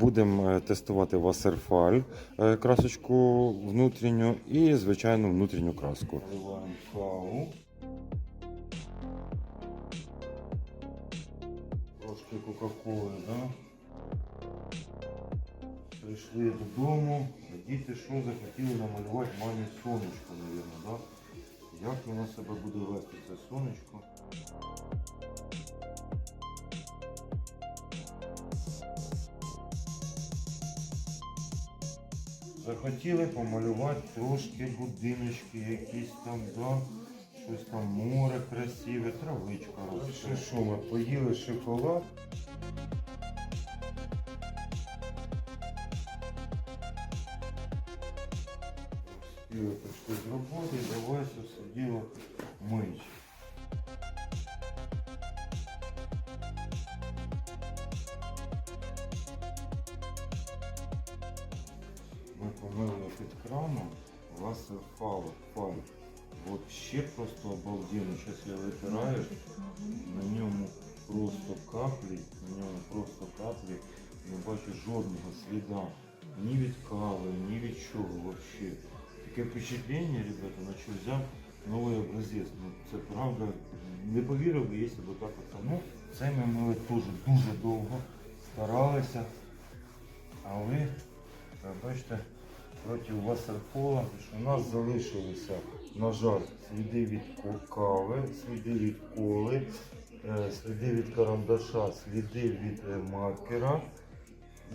Будемо е, тестувати Вассерфаль, е, красочку внутрішню і звичайну внутрішню краску. Наливаємо. Трошки Кока-Коли, да? Прийшли додому, діти що захотіли намалювати мамі сонечко, мабуть, да? Як воно себе буде вести, це сонечко? Захотіли помалювати трошки будиночки, якісь там, да? щось там море красиве, травичка Ще Що ми поїли шоколад? Прийшли з роботи, давай все сиділо помили під краном, власне фал, фаль. Вообще просто обалденно. Сейчас я витираю, на ньому просто каплі, на ньому просто каплі. Не бачу жодного сліда. Ні від кави, ні від чого вообще. Таке впечатлення, ребята, наче взяв новий образець. Ну, це правда, не повірив би, якщо б так оце. Ну, це ми мили теж дуже довго старалися. Але, бачите, проти ватерфола, у нас залишилися, на жаль, сліди від кави, сліди від коли, е, сліди від карандаша, сліди від е, маркера.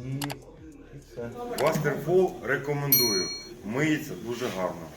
І все. Вастерфол рекомендую. Миється дуже гарно.